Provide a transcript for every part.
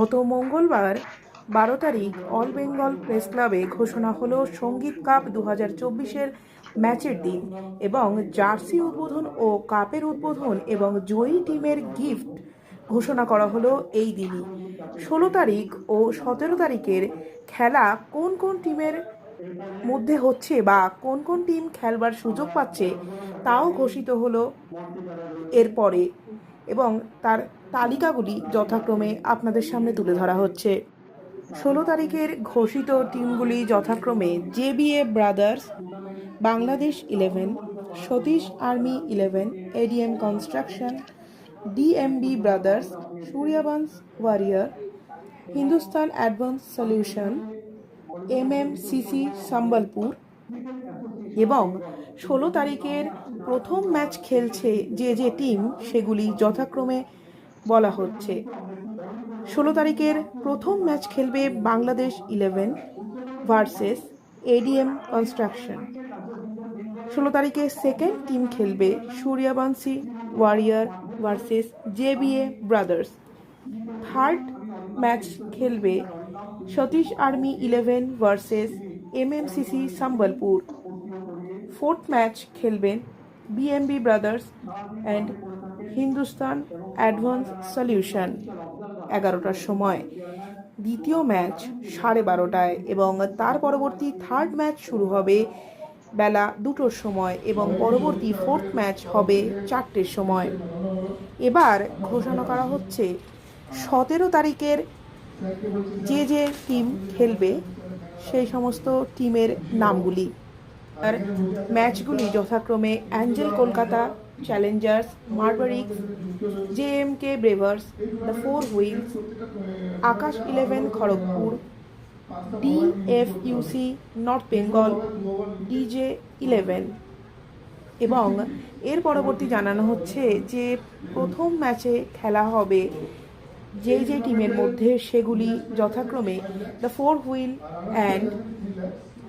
গত মঙ্গলবার বারো তারিখ অল বেঙ্গল প্রেস ক্লাবে ঘোষণা হলো সংগীত কাপ দু হাজার চব্বিশের ম্যাচের দিন এবং জার্সি উদ্বোধন ও কাপের উদ্বোধন এবং জয়ী টিমের গিফট ঘোষণা করা হলো এই দিনই। ষোলো তারিখ ও সতেরো তারিখের খেলা কোন কোন টিমের মধ্যে হচ্ছে বা কোন কোন টিম খেলবার সুযোগ পাচ্ছে তাও ঘোষিত হলো এরপরে এবং তার তালিকাগুলি যথাক্রমে আপনাদের সামনে তুলে ধরা হচ্ছে। ষোলো তারিখের ঘোষিত টিমগুলি যথাক্রমে JBA brothers, Bangladesh eleven, Satish army eleven ADM construction DMB brothers Suryavansh warrior, Hindustan advance solution MMCC Sambalpur এবং ষোলো তারিখের প্রথম ম্যাচ খেলছে যে যে টিম, সেগুলি যথাক্রমে বলা হচ্ছে। ষোলো তারিখের প্রথম ম্যাচ খেলবে Bangladesh eleven versus ADM construction. ষোলো তারিখে সেকেন্ড টিম খেলবে Suryavanshi warrior versus JBA brothers. Third match খেলবে Satish army eleven versus MMCC Sambalpur. Fourth match খেলবেন BMB brothers and Hindustan advance solution, এগারোটার সময়। দ্বিতীয় ম্যাচ সাড়ে বারোটায় এবং তার পরবর্তী থার্ড ম্যাচ শুরু হবে বেলা দুটোর সময় এবং পরবর্তী ফোর্থ ম্যাচ হবে চারটের সময়। এবার ঘোষণা করা হচ্ছে, সতেরো তারিখের যে যে টিম খেলবে, সেই সমস্ত টিমের নামগুলি। আর ম্যাচগুলি যথাক্রমে angel Kolkata challengers mavericks J M K bravers the four wheels Akash eleven Kharagpur D F DFUC north Bengal DJ eleven এবং এর পরবর্তী জানানো হচ্ছে যে প্রথম ম্যাচে খেলা হবে যে যে টিমের মধ্যে সেগুলি যথাক্রমে the four wheel and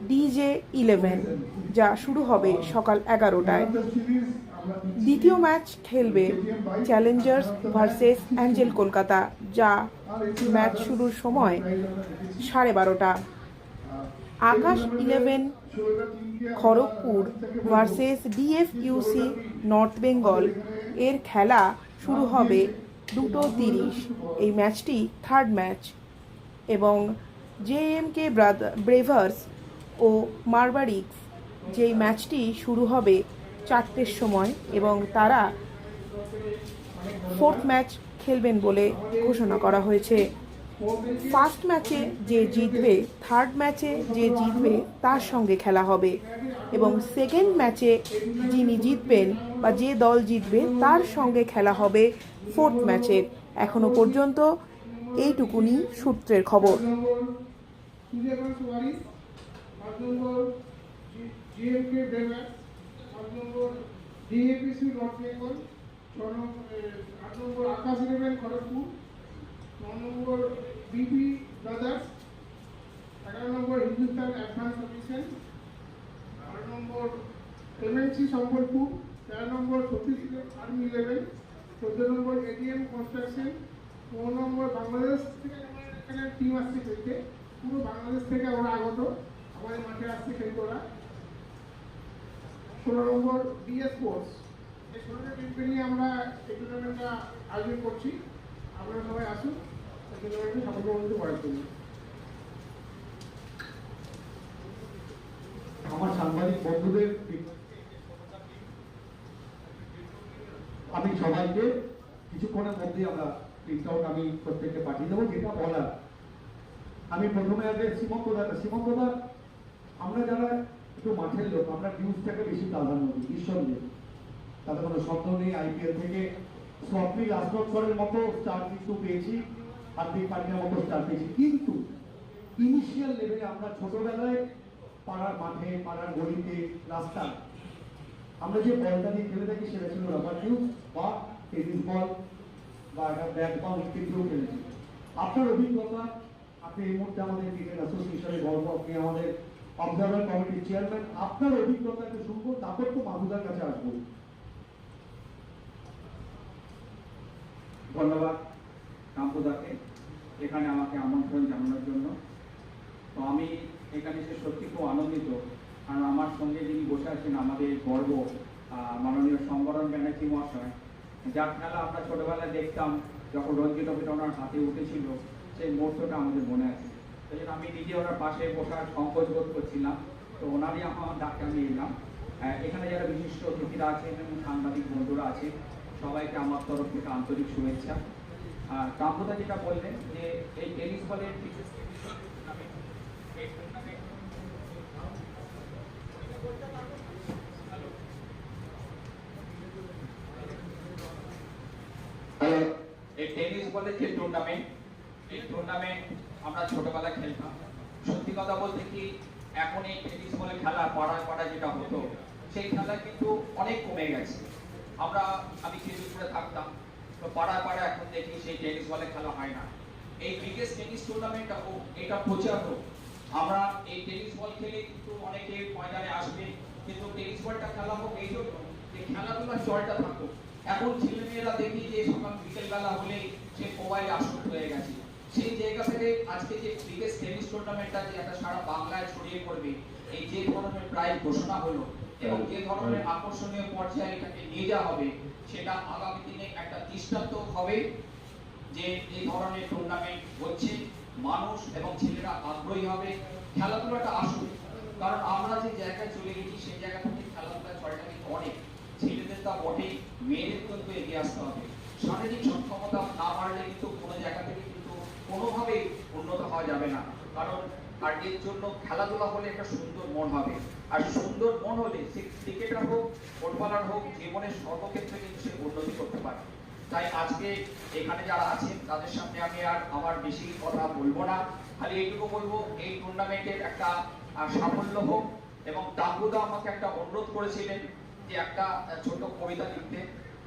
DJ eleven যা শুরু হবে সকাল এগারোটায়। দ্বিতীয় ম্যাচ খেলবে চ্যালেঞ্জার্স ভার্সেস অ্যাঞ্জেল কলকাতা, যা ম্যাচ শুরুর সময় সাড়ে বারোটা। Akash eleven, Kharagpur versus DFUC north Bengal. এর খেলা শুরু হবে দুটো তিরিশ। এই ম্যাচটি থার্ড ম্যাচ। এবং জে এম কে ব্রেভার্স ও মারবারিক্স, যেই ম্যাচটি শুরু হবে চারটের সময় এবং তারা ফোর্থ ম্যাচ খেলবেন বলে ঘোষণা করা হয়েছে। ফার্স্ট ম্যাচে যে জিতবে থার্ড ম্যাচে যে জিতবে, তার সঙ্গে খেলা হবে এবং সেকেন্ড ম্যাচে যিনি জিতবেন বা যে দল জিতবে, তার সঙ্গে খেলা হবে ফোর্থ ম্যাচের এখনও পর্যন্ত এইটুকুনি সূত্রের খবর। নম্বর ডিএপিসি নর্থ বেঙ্গল ছ নম্বর আট নম্বর আকাশ ইলেভেন, খড়গপুর ন নম্বর বিবি ব্রাদার্স এগারো নম্বর হিন্দুস্তান অ্যাডভান্স সলিউশন বারো নম্বর এমএনসি সম্বলপুর, তেরো নম্বর সতীশ আর্মি ইলেভেন চোদ্দ নম্বর এডিএম কনস্ট্রাকশন পনেরো নম্বর বাংলাদেশ থেকে আমাদের এখানে টিম আসছে খেলতে। পুরো বাংলাদেশ থেকে ওরা আগত। আমাদের মাঠে আসছে খেলতে ওরা। ষোলো নম্বর ডিএস কোর্স এই ষোলোটা টিমকে নিয়ে আমরা এই টুর্নামেন্টটা আয়োজন করছি। আপনারা সবাই আসুন এই টুর্নামেন্টে সাফল্যমণ্ডিত করার জন্য। আমার সাংবাদিক বন্ধুদের আমি সবাইকে কিছুক্ষণের মধ্যে আমরা প্রিন্ট আউট আমি প্রত্যেককে পাঠিয়ে দেবো যেটা বলার। আমি প্রথমে আগে সীমন্ত দা সীমন্ত দা আমরা যারা একটু মাঠের লোক, আমরা নিউজটাকে বেশি প্রাধান্য দিই, নিঃসন্দেহে। তাতে কোনো সন্দেহ নেই আইপিএল থেকে সফরি রাজনগরের মতো স্টার কিন্তু পেয়েছি, হার্দিক পান্ডিয়ার মতো স্টার পেয়েছি। কিন্তু ইনিশিয়াল লেভেলে আমরা ছোটবেলায় পাড়ার মাঠে, পাড়ার গলিতে রাস্তা আমরা যে বলটা দিয়ে খেলে থাকি সেটা ছিল রাবার নিউজ বা টেনিস বল বা একটা ব্যাট বল ইত্যাদিও খেলেছি। আপনার অভিজ্ঞতা, আপনি এই মুহূর্তে আমাদের ক্রিকেট অ্যাসোসিয়েশনের গর্ব আপনি আমাদের অবজারভার কমিটির চেয়ারম্যান আপনার অভিজ্ঞতা একটু শুনব তারপর তো মাহুদার কাছে আসব। ধন্যবাদ কাম্পদাকে এখানে আমাকে আমন্ত্রণ জানানোর জন্য। তো আমি এখানে এসে সত্যি খুব আনন্দিত, কারণ আমার সঙ্গে যিনি বসে আছেন আমাদের গর্ব মাননীয় সম্বরণ ব্যানার্জি মহাশয়, যার খেলা আমরা ছোটবেলায় দেখতাম, যখন রঞ্জিত ওনার হাতে উঠেছিল, সেই মুহূর্তটা আমাদের মনে আছে। সেই আমি নিজে ওনার পাশে বসার সংকোচ বোধ করছিলাম, তো ওনারই আমার ডাকে আমি এলাম এখানে যারা বিশিষ্ট অতিথিরা আছেন এবং সাংবাদিক বন্ধুরা আছে, সবাইকে আমার তরফ থেকে আন্তরিক শুভেচ্ছা। আর কাম্পদা যেটা বললেন যে এই টেনিস বলের এই টেনিস বলের যে টুর্নামেন্ট এই টুর্নামেন্ট আমরা ছোটবেলায় খেলতাম। সত্যি কথা বলতে কি, এখন এই টেনিস বলে খেলা, পাড়ায় পাড়ায় যেটা হতো, সেই খেলা কিন্তু অনেক কমে গেছে। আমরা, আমি খেজুরপুরে থাকতাম, তো পাড়ায় পাড়ায় এখন দেখি সেই টেনিস বলে খেলা হয় না। এই বিগেস্ট টেনিস টুর্নামেন্টটা হোক, এটা প্রচার হোক, আমরা এই টেনিস বল খেলে কিন্তু অনেকে ময়দানে আসবে, কিন্তু টেনিস বলটা খেলা হোক এই জন্য যে খেলাধুলার চলটা থাকুক। এখন ছেলে মেয়েরা দেখি যে সকাল বিকেল বেলা হলে সে মোবাইলে আসক্ত হয়ে গেছে। সেই জায়গা থেকে আজকে যে বিগেস্ট টেনিস টুর্নামেন্টটা যে একটা সারা বাংলায় ছড়িয়ে পড়বে এই যে ধরনের প্রাইজ ঘোষণা হলো এবং যে ধরনের আকর্ষণীয় পর্যায়ে এটাকে নিয়ে যাওয়া হবে সেটা আগামী দিনে একটা দৃষ্টান্ত হবে যে এই ধরনের টুর্নামেন্ট হচ্ছে মানুষ এবং ছেলেরা আগ্রহী হবে খেলাধুলাটা আসুক। কারণ আমরা যে জায়গায় চলে গেছি সেই জায়গা থেকে খেলাধুলা চলটা কিন্তু অনেক। ছেলেদের তা বটেই মেয়েদের কিন্তু এগিয়ে আসতে হবে। শারীরিক সক্ষমতা না বাড়লে কিন্তু কোনো জায়গা থেকে কোনোভাবেই উন্নত হওয়া যাবে না। কারণ আর এর জন্য খেলাধুলা হলে একটা সুন্দর মন হবে। আর সুন্দর মন হলে সে ক্রিকেটার হোক, ফুটবলার হোক জীবনের সর্বক্ষেত্রে কিন্তু সে উন্নতি করতে পারে। তাই আজকে এখানে যারা আছেন, তাদের সামনে আমি আর আমার বেশি কথা বলব না। খালি এইটুকু বলব, এই টুর্নামেন্টের একটা সাফল্য হোক এবং তাকুদা আমাকে একটা অনুরোধ করেছিলেন যে একটা ছোট কবিতা লিখতে।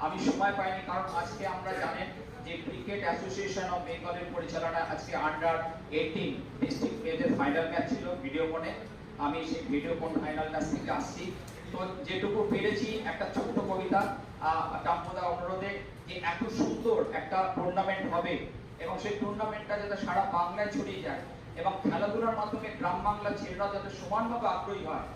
আমি সময় পাইনি, কারণ আজকে আমরা জানেন যে ক্রিকেট অ্যাসোসিয়েশন অফ বেঙ্গলের পরিচালনা আজকে আন্ডার এইটিন ডিস্ট্রিক্ট মেয়েদের ফাইনাল ম্যাচ ছিল ভিডিও ফোনে আমি সেই ভিডিও ফোন ফাইনাল ম্যাচ থেকে আসছি। তো যেটুকু পেরেছি একটা ছোট্ট কবিতা ডাম্পদা অনুরোধে যে এত সুন্দর একটা টুর্নামেন্ট হবে এবং সেই টুর্নামেন্টটা যাতে সারা বাংলায় ছড়িয়ে যায় এবং খেলাধুলার মাধ্যমে গ্রাম বাংলার ছেলেরা যাতে সমানভাবে আগ্রহী হয়,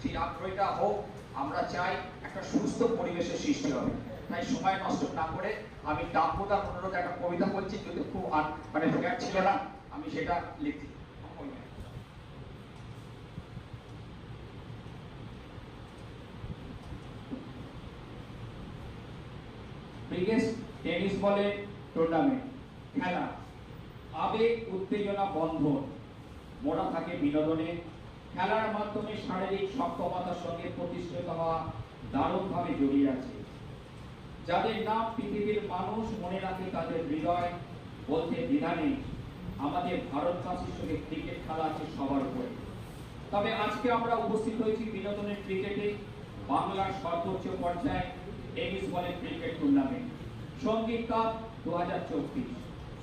সেই আগ্রহীটা হোক, আমরা চাই একটা সুস্থ পরিবেশের সৃষ্টি হবে। তাই সময় নষ্ট না করে আমি ডাম্পদার অনুরোধে একটা কবিতা বলছি, যদি খুব মানে ফেয়ার ছিল না, আমি সেটা বিগেস্ট টেনিস বলে টুর্নামেন্ট খেলা। আবেগ, উত্তেজনা, বন্ধন, মোড়া থাকে বিনোদনে। খেলার মাধ্যমে শারীরিক সক্ষমতার সঙ্গে প্রতিষ্ঠিত হওয়া দারুণভাবে জড়িয়ে আছে। যাদের নাম পৃথিবীর মানুষ মনে রাখে তাদের হৃদয় বলতে দ্বিধা নেই। আমাদের ভারতবাসীর সঙ্গে ক্রিকেট খেলা আছে সবার উপরে। তবে আজকে আমরা উপস্থিত হয়েছি বিনোদনের ক্রিকেটে বাংলার সর্বোচ্চ পর্যায়ে টেনিস বলের ক্রিকেট টুর্নামেন্ট সংগীত কাপ দু হাজার চব্বিশ।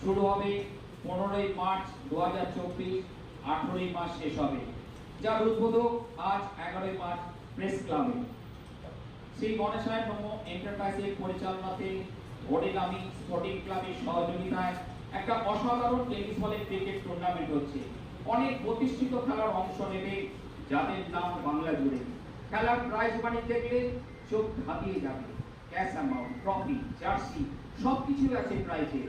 শুরু হবে পনেরোই মার্চ দু হাজার চব্বিশ, আঠেরোই মার্চ শেষ হবে। যার উদ্বোধক আজ এগারোই মার্চ প্রেস ক্লাবে। শ্রী গণেশায় নম এন্টারপ্রাইজের পরিচালনাতে ওডিগামি স্পোর্টিং ক্লাবের সহযোগিতায় একটা অসাধারণ টেনিস বলের ক্রিকেট টুর্নামেন্ট হচ্ছে। অনেক প্রতিষ্ঠিত খেলার অংশ নেবে যাদের নাম বাংলা জুড়ে। খেলার প্রাইজ মানি দেখলে চোখ ধাপিয়ে যাবে। ক্যাশ অ্যামাউন্ট ট্রফি জার্সি সবকিছু আছে প্রাইজে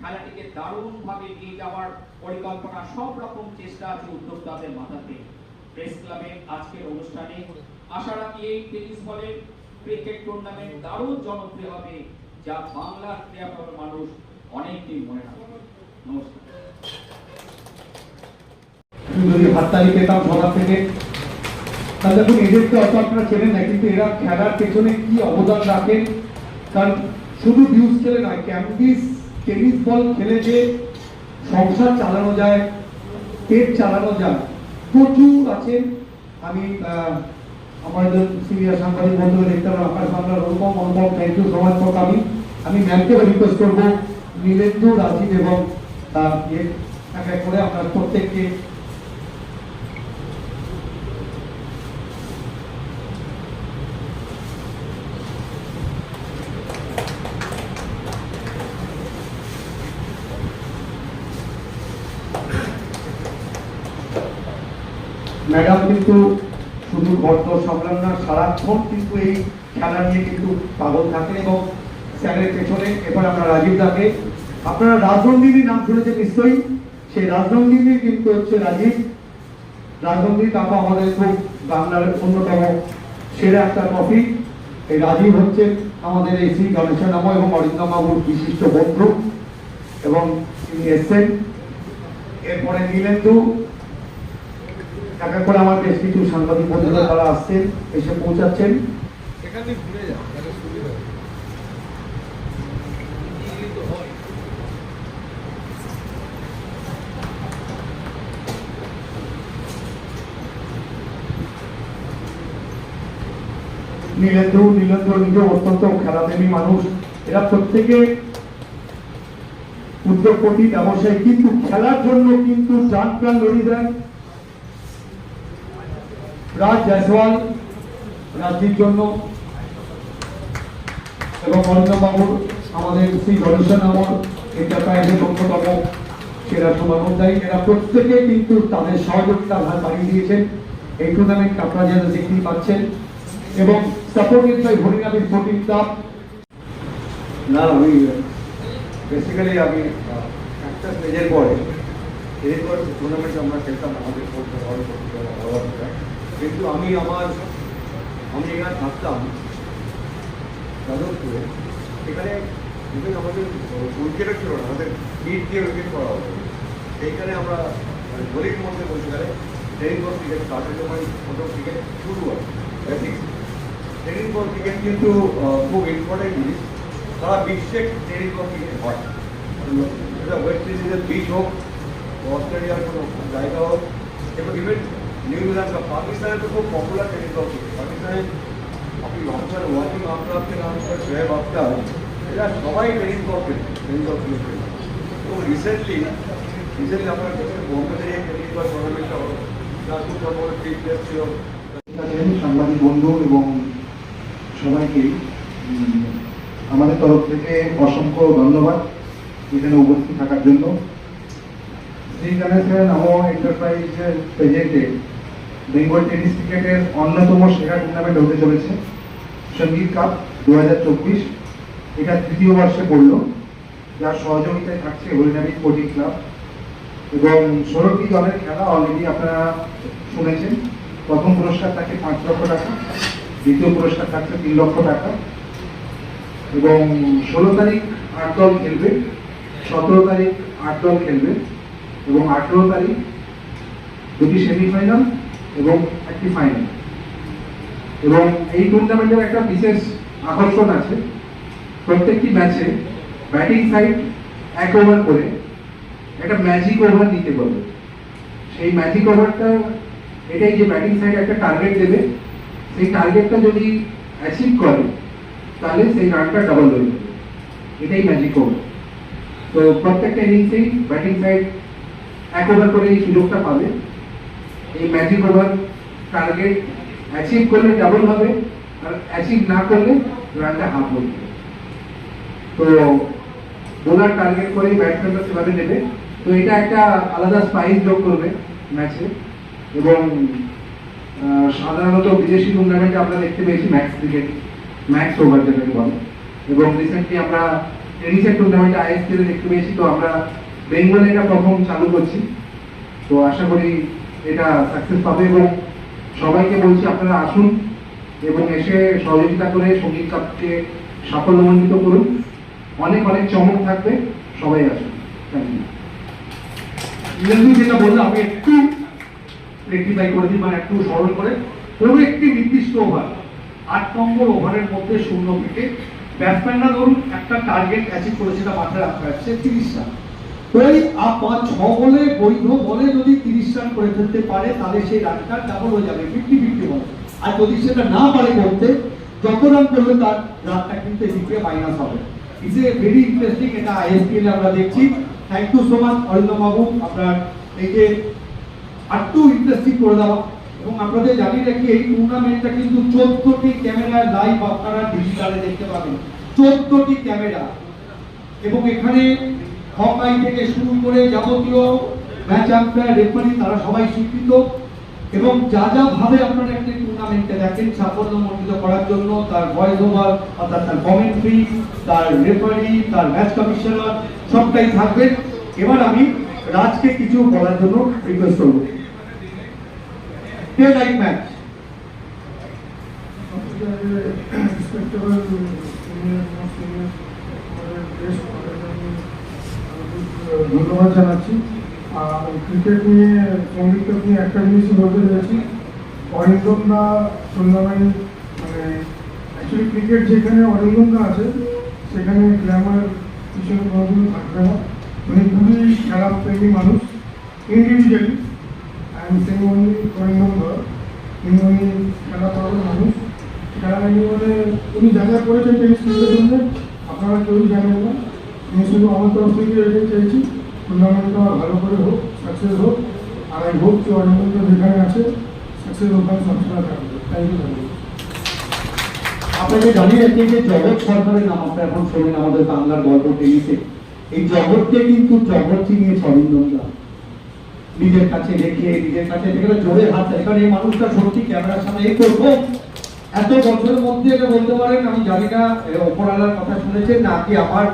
খেলাটিকে দারুণভাবে নিয়ে যাওয়ার পরিকল্পনা, সব রকম চেষ্টা আছে উদ্যোক্তাদের মাথাতে। প্রেস ক্লাবে আজকের অনুষ্ঠানে আশা রাখি এই টেনিস বলের ক্রিকেট টুর্নামেন্ট দারুণ জনপ্রিয় হবে, যা বাংলার ক্রীড়াপ্রেমী মানুষ অনেকদিন মনে রাখবে নমস্কার। যদি থেকে তাহলে দেখুন, এদেরকে অত আপনারা চেনেন না, কিন্তু এরা খেলার পেছনে কি অবদান রাখেন? কারণ শুধু খেলে নয় ক্যাম্পিস টেনিস বল খেলে যে সংসার চালানো যায়, পেট চালানো যায়, প্রচুর আছেন। আমি আমাদের সিনিয়র সাংবাদিক বন্ধুরা দেখতে পাবেন আকাশ বাংলার Anupam Anupam thank you so much for coming আমি ম্যামকে রিকোয়েস্ট করব, নীলেন্দু রাজীব এবং তার ইয়ে এক এক করে আপনার প্রত্যেককে ম্যাডাম কিন্তু ঘরদ সামলান সারাক্ষণ কিন্তু এই খেলা নিয়ে কিন্তু পাগল থাকেন এবং স্যারের পেছনে, এবার আমরা রাজীব দাকে। আপনারা রাজনন্দিনীর নাম শুনেছেন নিশ্চয়ই? সেই রাজনন্দিনী কিন্তু হচ্ছে রাজীব। রাজনন্দিনী কাপা আমাদের খুব বাংলার অন্যতম সেরা একটা ট্রফি। এই রাজীব হচ্ছে আমাদের এই শ্রী গণেশের নাম এবং অরিন্দম বাবুর বিশিষ্ট বন্ধু এবং তিনি এসছেন। এরপরে নীলেন্দু আমার বেশ কিছু সাংবাদিক বন্ধুরা তারা আসছেন এসে পৌঁছাচ্ছেন। নীলেন্দ্র নীলেন্দ্র নিজে অত্যন্ত খেলাপ্রেমী মানুষ। এরা প্রত্যেকে উদ্যোগপতি ব্যবসায়ী কিন্তু খেলার জন্য কিন্তু প্রাণ প্রাণ লড়িয়ে দেন রাজ জয়সওয়াল রাজ্যের জন্য, এবং অন্যবাবুর আমাদের শ্রী গণেশন আমার এন্টারপ্রাইজের অন্যতম সেরা শুভানুধ্যায়ী এরা প্রত্যেকে কিন্তু তাদের সহযোগিতার হাত বাড়িয়ে দিয়েছেন। এই টুর্নামেন্ট আপনারা যেন দেখতেই পাচ্ছেন। এবং supported by Harinath sporting club না, আমি বেসিক্যালি আমি একটা স্টেজের পরে, এরপর টুর্নামেন্ট আমরা খেলতাম, আমাদের কিন্তু আমি আমার আমি এখানে থাকতাম যাদবপুরে। এখানে even আমাদের উইকেটও ছিল না, আমাদের বিট দিয়ে উইকেট করা হতো। সেইখানে আমরা মানে গলির মধ্যে বলতে গেলে ট্রেনিং বল ক্রিকেট সময় প্রথম ক্রিকেট শুরু হয় ট্রেনিং বল ক্রিকেট কিন্তু খুব ইম্পর্টেন্ট জিনিস। সারা বিশ্বে ট্রেনিং বল ক্রিকেট হয়। সেটা ওয়েস্ট ইন্ডিজের বিচ হোক অস্ট্রেলিয়ার কোনো জায়গা হোক, এবং ইভেন নিউজিল্যান্ড বা পাকিস্তানে তো খুব পপুলার পাকিস্তানে আপনি লঙ্কার ওয়াকিং আফটার থেকে নাম করে সোহেব আফতার, এরা সবাই ট্রেনিং করতেন ট্রেনিং এবং রিসেন্টলি রিসেন্টলি আপনার বোম্বে ট্রেনিং বল টুর্নামেন্টটা ছিল। সাংবাদিক বন্ধু এবং সবাইকে আমাদের তরফ থেকে অসংখ্য ধন্যবাদ এখানে উপস্থিত থাকার জন্য। শ্রী গণেশের নম এন্টারপ্রাইজের প্রেজেন্টে বেঙ্গল টেনিস ক্রিকেটের অন্যতম সেরা টুর্নামেন্ট হতে চলেছে, সংগীত কাপ দু হাজার চব্বিশ। এটা তৃতীয় বর্ষে পড়ল, যার সহযোগিতায় থাকছে হরিনামী স্পোর্টিং ক্লাব। এবং ষোলোটি দলের খেলা অলরেডি আপনারা শুনেছেন। প্রথম পুরস্কার থাকে পাঁচ লক্ষ টাকা, দ্বিতীয় পুরস্কার থাকছে তিন লক্ষ টাকা। এবং ষোলো তারিখ আট দল খেলবে, সতেরো তারিখ আট দল খেলবে, এবং আঠেরো তারিখ দুটি সেমিফাইনাল এবং একটি ফাইনাল এবং এই টুর্নামেন্টের একটা বিশেষ আকর্ষণ আছে। প্রত্যেকটি ম্যাচে ব্যাটিং সাইড এক ওভার করে একটা ম্যাজিক ওভার নিতে বলবে সেই ম্যাজিক ওভারটা এটাই যে ব্যাটিং সাইড একটা টার্গেট দেবে, সেই টার্গেটটা যদি অ্যাচিভ করে, তাহলে সেই রানটা ডাবল হয়ে যাবে। এটাই ম্যাজিক ওভার তো প্রত্যেকটা ইনিংসেই ব্যাটিং সাইড এক ওভার করে এই সুযোগটা পাবে। এই ম্যাজিক ওভার টার্গেট অ্যাচিভ করলে ডাবল হবে আর অ্যাচিভ না করলে রানটা হাফ যাবে। তো বোলার টার্গেট করে ব্যাটসম্যানরা সেভাবে নেবে। তো এটা একটা আলাদা স্পাইস যোগ করবে ম্যাচে এবং সাধারণত বিদেশি টুর্নামেন্টে আমরা দেখতে পেয়েছি ম্যাক্স ক্রিকেট ম্যাক্স ওভার যেটাকে বলে। এবং রিসেন্টলি আমরা টেনিসের টুর্নামেন্টে আইএসএল দেখতে পেয়েছি। তো আমরা বেঙ্গলে এটা প্রথম চালু করছি। তো আশা করি এটা সাকসেস পাবে এবং সবাইকে বলছি আপনারা আসুন এবং এসে সহযোগিতা করে সংগীত কাপকে সাফল্যমণ্ডিত করুন। অনেক অনেক চমক থাকবে। সবাই আসুন। থ্যাংক ইউ যেটা বলল আমি একটু রেক্টিফাই করে দিই মানে একটু সরল করে। কোনো একটি নির্দিষ্ট ওভার, আট নম্বর ওভারের মধ্যে শূন্য উইকেট ব্যাটসম্যানরা ধরুন, একটা টার্গেট অ্যাচিভ করেছে মাথায় রাখতে হচ্ছে তিরিশ ওই পাঁচ ছ বলে বৈধ করে ফেলতে পারে আমরা যে জানি রাখি, এই টুর্নামেন্টটা কিন্তু চোদ্দটি ক্যামেরায় লাইভ আপনারা ডিজিটালে দেখতে পাবেন। চোদ্দটি ক্যামেরা এবং এখানে হকাই থেকে শুরু করে যাবতীয় ম্যাচ আম্পায়ার রেফারি তারা সবাই স্বীকৃত এবং যা যা ভাবে আপনারা একটি টুর্নামেন্টে দেখেন, সাফল্যমণ্ডিত করার জন্য তার ভয়েস ওভার অর্থাৎ তার কমেন্ট্রি তার রেফারি তার ম্যাচ কমিশনার সবটাই থাকবে। এবার আমি রাজকে কিছু বলার জন্য রিকোয়েস্ট করব। ম্যাচ ধন্যবাদ জানাচ্ছি। আর ক্রিকেট নিয়ে, সংগীত নিয়ে একটা জিনিসই বলতে চাইছি। অরিন্দমদা টুর্নামেন্ট মানে অ্যাকচুয়ালি ক্রিকেট যেখানে অরিন্দমদা আছে, সেখানে গ্ল্যামার পিছনে কোনোদিনও থাকবে না। উনি খুবই খেলা প্রেমী মানুষ individually I am same only অরিন্দমদা তিনি উনি খেলা মানুষ। খেলা নেই বলে উনি যা যা করেছেন টেনিস জন্য আপনারা কেউই জানেন না। আমি শুধু আমার তরফ থেকে এটাই চাইছি টুর্নামেন্টটা ভালো করে হোক সাকসেস হোক, আর আই হোপ যে যেখানে আছে সাকসেস ওখানে সবসময় থাকবে থ্যাংক ইউ মাচ আপনাকে জানিয়ে রাখি যে জগৎ সরকারের নাম আপনারা এখন শোনেন, আমাদের বাংলার গল্প টেনিসে এই জগৎকে কিন্তু জগৎ চিনিয়েছে অরিন্দমদা নিজের কাছে রেখে, নিজের কাছে রেখে জোরে হাত দেয় কারণ এই মানুষটা সত্যি ক্যামেরার সামনে এই প্রথম এত বছরের মধ্যে এটা বলতে পারেন, আমি জানি না ওপরওয়ালার কথা শুনেছেন, নাকি আমার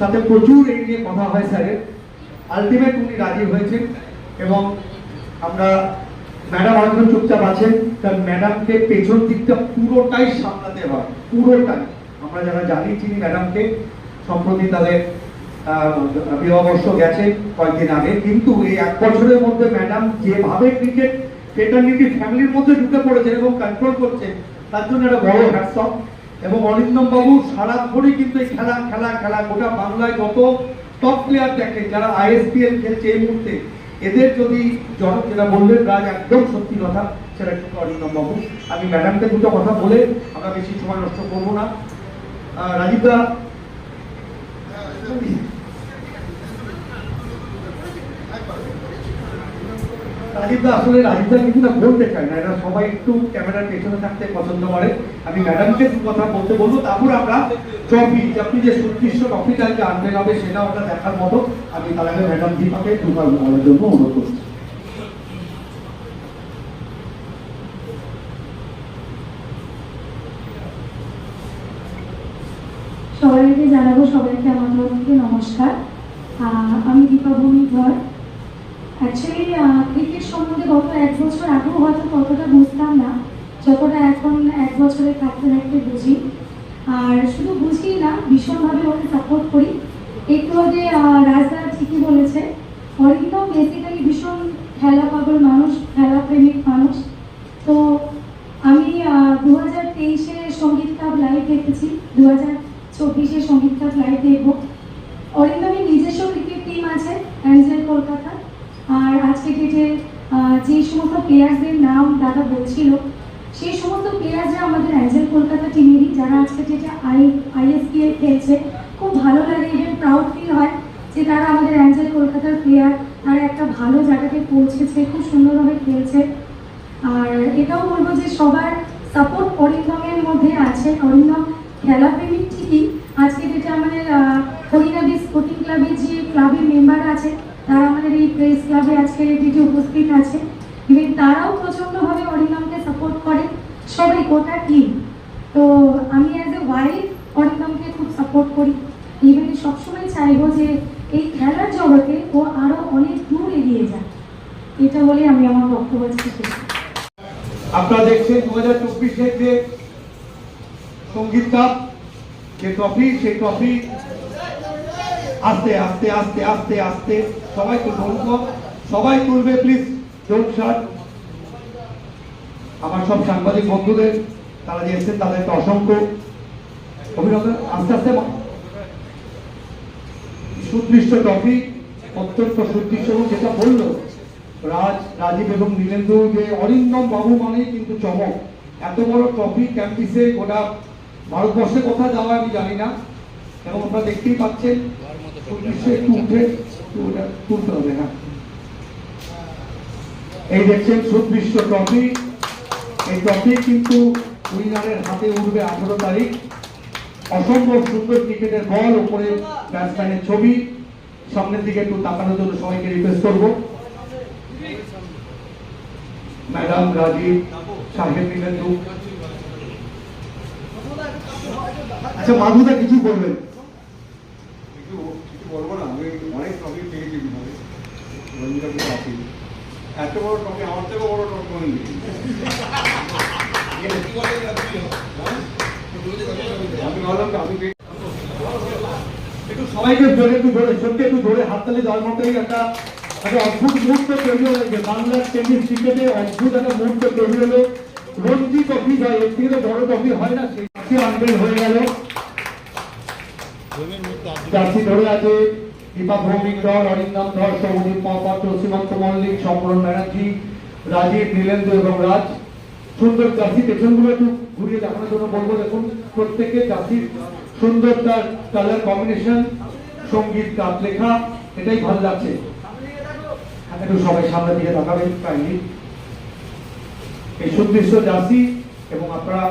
সাথে প্রচুর এই নিয়ে কথা হয় স্যারের আলটিমেট উনি রাজি হয়েছেন এবং আমরা ম্যাডাম হয়তো চুপচাপ আছেন। কারণ ম্যাডামকে পেছন দিকটা পুরোটাই সামলাতে হয়। পুরোটাই। আমরা যারা জানি চিনি ম্যাডামকে সম্প্রতি তাদের বিবাহবর্ষ গেছে কয়েকদিন আগে। কিন্তু এই এক বছরের মধ্যে ম্যাডাম যেভাবে ক্রিকেট ফ্যামিলির মধ্যে ঢুকে পড়েছে এবং কন্ট্রোল করছে তার জন্য একটা বড় হ্যাটসঅপ এবং অরিন্দম বাবু সারাক্ষণই কিন্তু খেলা খেলা খেলা গোটা বাংলায় যত টপ প্লেয়ার দেখে যারা আইএসপিএল খেলছে এই মুহূর্তে এদের যদি জন যেটা বললেন রাজ একদম সত্যি কথা সেটা কিন্তু অরিন্দম বাবু। আমি ম্যাডামকে দুটো কথা বলে আমরা বেশি সময় নষ্ট করব না। আহ, রাজীব দা, আসলে রাজীব দা কিন্তু না বলতে চায় না এরা সবাই একটু ক্যামেরার পেছনে থাকতে পছন্দ করে। আমি ম্যাডামকে দু কথা বলতে বলব। তারপর আমরা ট্রফি আপনি যে সুদৃশ্য ট্রফিটা যে আনবেন হবে, সেটা আমরা দেখার মতো। আমি তার আগে ম্যাডাম দীপাকে দু বলার জন্য অনুরোধ করছি। সবাইকে জানাব সবাইকে আমার তরফ থেকে নমস্কার আমি দীপা ভূমিধর অ্যাকচুয়ালি ক্রিকেট সম্বন্ধে গত এক বছর আগেও হয়তো ততটা বুঝতাম না। যতটা এখন এক বছরে থাকতে থাকতে বুঝি। আর শুধু বুঝি না, ভীষণভাবে ওকে সাপোর্ট করি। একটু আগে রাজদা ঠিকই বলেছে, অরিন্দম বেসিক্যালি ভীষণ খেলা পাগল মানুষ, খেলা প্রেমিক মানুষ। তো আমি দু হাজার তেইশে সংগীত কাপ লাইভ দেখেছি দু হাজার চব্বিশে সংগীত কাপ লাইভ দেখব। অরিন্দমের নিজস্ব ক্রিকেট টিম আছে অ্যাঞ্জেল কলকাতা আর আজকে ডেটে যে সমস্ত প্লেয়ার্সদের নাম দাদা বলছিল সেই সমস্ত প্লেয়ার্সরা আমাদের অ্যাঞ্জেল কলকাতা টিমেরই যারা আজকে ডেটে আই আইএসপিএল খেলছে। খুব ভালো লাগে ইভেন প্রাউড ফিল হয় যে তারা আমাদের অ্যাঞ্জেল কলকাতার প্লেয়ার তারা একটা ভালো জায়গাতে পৌঁছেছে খুব সুন্দরভাবে খেলছে। আর এটাও বলব যে সবার সাপোর্ট অরিন্দমের মধ্যে আছে। অরিন্দম খেলাপ্রেমিক ঠিকই। আজকে যেটা আমাদের আহ, হরিনাদি স্পোর্টিং ক্লাবের যে ক্লাবের মেম্বার আছে তারা আমাদের এই প্রেস ক্লাবে আজকে যেটি উপস্থিত আছে ইভেন তারাও প্রচণ্ডভাবে অরিন্দমকে সাপোর্ট করে, সবাই, গোটা টিম তো আমি অ্যাজ এ ওয়াইফ অরিন্দমকে খুব সাপোর্ট করি। ইভেন সবসময় চাইব যে এই খেলার জগতে ও আরও অনেক দূর এগিয়ে যায় এটা বলে আমি আমার বক্তব্য শেষ। আপনারা দেখছেন দু হাজার চব্বিশের যে সংগীত কাপ যে ট্রফি সেই ট্রফি আস্তে আস্তে আস্তে আস্তে আস্তে। সবাই তুলবে অনুপম, সবাই তুলবে প্লিজ ডোন্ট আমার সব সাংবাদিক বন্ধুদের তারা যে এসেছেন তাদেরকে অসংখ্য অভিনন্দন। আস্তে আস্তে সুদৃশ্য ট্রফি অত্যন্ত সুদৃশ্য এবং যেটা বলল রাজ রাজীব এবং নীলেন্দু যে অরিন্দম বাবু মানেই কিন্তু চমক। এত বড় ট্রফি ক্যাম্পিসে গোটা ভারতবর্ষে কোথায় যাওয়া আমি জানি না। এবং আপনারা দেখতেই পাচ্ছেন এই দেখছেন সুদৃশ্য ট্রফি এই ট্রফি কিন্তু উইনারের হাতে উঠবে আঠারো তারিখ। অসম্ভব সুন্দর ক্রিকেটের বল উপরে ব্যাটসম্যানের ছবি। সামনের দিকে একটু তাকানোর জন্য সবাইকে রিকোয়েস্ট করব। ম্যাডাম রাজীব সাহেব নিলেন আচ্ছা মাধুদা কিছু কিছু বলব না আমি অনেক টপিক পেয়েছি বিভাগে রঞ্জিতাকে টপিক এত বড় টপিক আমার থেকে বড় টপিক আমি নেই আমি ভাবলাম আমি একটু সবাইকে জোরে একটু জোরে সত্যি একটু জোরে হাততালি দেওয়ার মতোই একটা একটা অদ্ভুত মুহূর্ত তৈরি হয়েছে বাংলার টেনিস ক্রিকেটে অদ্ভুত একটা মুহূর্ত তৈরি হলো। রঞ্জি ট্রফি হয় এর থেকে তো বড় ট্রফি হয় না আনবেল হয়ে গেল। জার্সি ধরে আছে দীপা ভৌমিক ধর অরিন্দম ধর সৌদীপ মহাপাত্র সীমান্ত মল্লিক সম্পূর্ণ ব্যানার্জি, রাজীব নীলেন্দ্র এবং রাজ। সুন্দর জার্সি পেছনগুলো একটু ঘুরিয়ে দেখানোর জন্য বলব, দেখুন, প্রত্যেকে জার্সির সুন্দর তার কালার কম্বিনেশন সংগীত কাপ লেখা, এটাই ভালো লাগছে। একটু সবাই সামনের দিকে তাকাবেন কাইন্ডলি এই সুদৃশ্য জার্সি এবং আপনারা